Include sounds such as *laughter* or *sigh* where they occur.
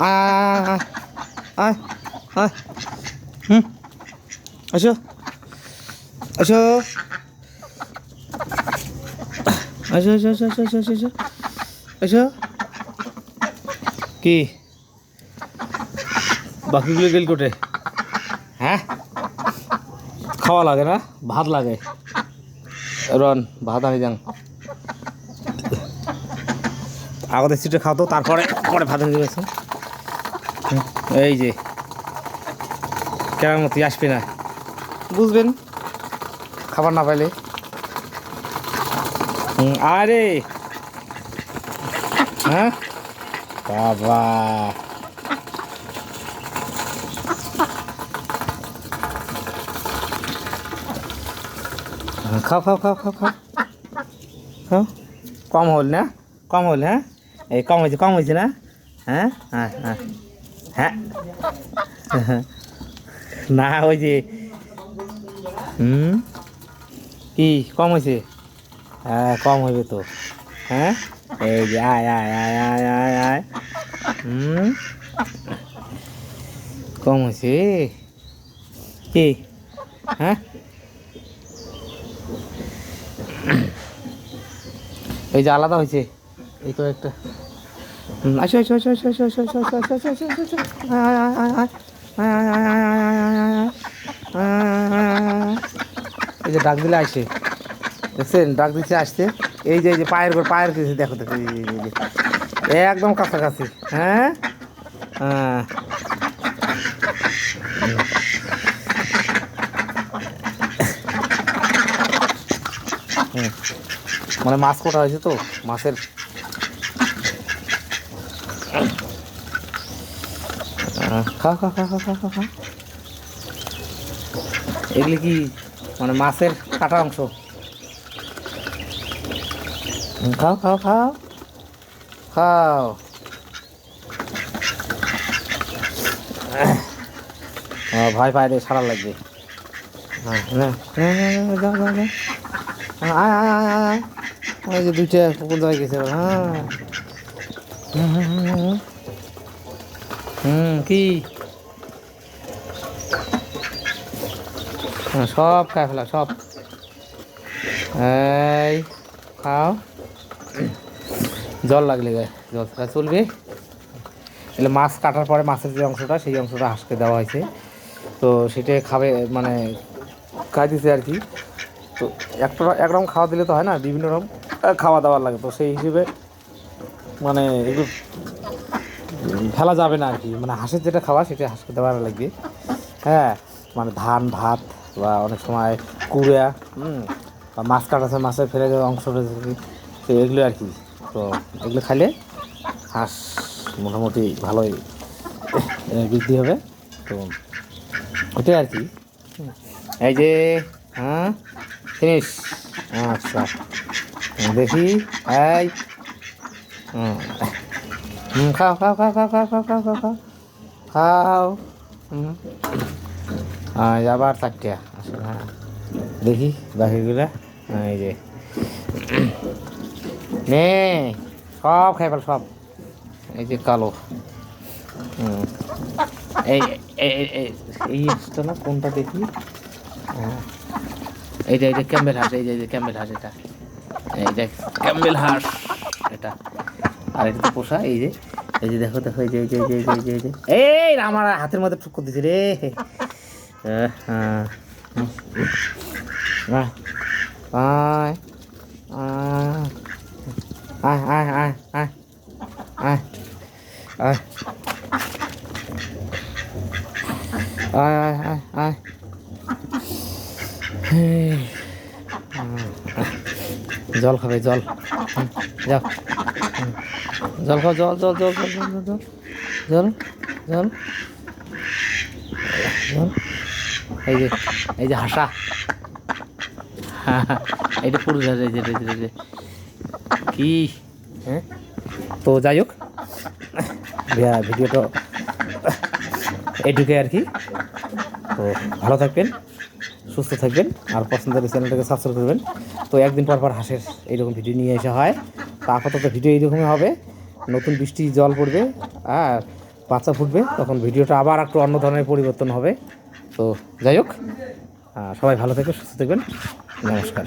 আয় আয় আয় হুম আসো আসো। আসো আসো আসো আসো আসো আসো আসো। কি? বাকিগুলো গেল কোটে? হ্যাঁ? খাওয়া লাগে না? ভাত লাগে। রন ভাত আনি যান আগতে সিটে খাও তো তারপরে পরে ভাত আনি গেছে এই যে। কেনার মতো আসবে না। বুঝবেন। খাবার না পাইলে। আরে। হ্যাঁ? বাবা। খাও খাও খাও খাও খাও। খাও কম হল না? কম হল হ্যাঁ? এই কম হয়েছে কম হয়েছে না? হ্যাঁ? হ্যাঁ হ্যাঁ। হ্যাঁ। না, ওই যে, হুম? কি, কম হয়েছে? হ্যাঁ কম হইবে তো। হ্যাঁ? এই যে, আয় আয় আয় আয় আয় আয়। কম হয়েছে? কি? হ্যাঁ? এই যে আলাদা হয়েছে। এই কয়েকটা। আসো এই যে ডাক দিলে ডাক দিচ্ছে আসতে এই যে এই যে পায়ের করে পায়ের দেখো। একদম কাছাকাছি হ্যাঁ হ্যাঁ। মানে মাছ কোটা হয়েছে তো মাছের খা খা খা খা খা খাও এগুলি কি মানে মাছের কাটা অংশ? খাও খাও খাও। খাও। ভাই ভাই রে সারা লাগবে। আয় আয় আয় আয় ওই যে দুইটা কুকুর দাঁড়িয়ে গেছে হ্যাঁ। হুম, কি? সব খাই ফেলা সব। এই খাও। জল লাগলে গায়ে জল চলবে। এলে মাছ কাটার পরে মাছের যে অংশটা সেই অংশটা হাঁসকে দেওয়া হয়েছে। তো সেটা খাবে মানে খাই দিছে আর কি। তো একটা একরকম খাওয়া দিলে তো হয় না বিভিন্ন রকম খাওয়া দাওয়া লাগে। তো সেই হিসেবে মানে এগুলো ফেলা যাবে না আর কি। মানে হাঁসের যেটা খাওয়া সেটা হাঁসকে দেওয়া লাগবে। হ্যাঁ মানে ধান, ভাত বা অনেক সময় কুড়া, হুম, বা মাছ কাটাছে মাছের ফেলে যাওয়া অংশ তো এগুলো আর কি। তো এগুলো খাইলে হাঁস মোটামুটি ভালোই বৃদ্ধি হবে। তো ওটাই আর কি। এই যে হ্যাঁ ফিনিশ। আচ্ছা দেখি, এই হুম। হুম খাও খাও খাও খাও খাও খাও খাও খাও খাও। খাও। হুম। আজ আবার চারটে হ্যাঁ। দেখি বাকিগুলা। হ্যাঁ, এই যে। নে সব খাই ফেল সব। এই যে কালো। এই এই- হাঁসটা না কোনটা দেখি? হ্যাঁ। এইটা এইটা ক্যাম্বেল হাঁস এই যে ক্যাম্বেল হাঁস এটা। এই যে ক্যাম্বেল হাঁস। এটা। আর এটা তো পোষা এই যে এই যে দেখো দেখো এই যে এই যে এই যে এই যে, এই আমার হাতের মধ্যে ঠুক দিছে রে হ্যাঁ। আয় আয় আয় আয় আয়। জল খাবে জল যাও। জল খাও, জল জল জল জল জল জল জল জল। জল। এই যে এই যে হাসা। *laughs* এইটা পুরুষ হাসা, এই যে, এই কি? হ্যাঁ? তো যাই হোক ভিডিওটা এটুকুই আর কি। তো ভালো থাকবেন, সুস্থ থাকবেন, আর পছন্দের চ্যানেলটাকে সাবস্ক্রাইব করবেন। তো একদিন পর পর হাঁসের এইরকম ভিডিও নিয়ে আসা হয়। তো আপাতত ভিডিও এইরকমই হবে। নতুন বৃষ্টি, জল পড়বে, আর বাচ্চা ফুটবে, তখন ভিডিওটা আবার একটু অন্য ধরনের পরিবর্তন হবে। তো যাই হোক সবাই ভালো থেকে, সুস্থ থাকবেন। নমস্কার।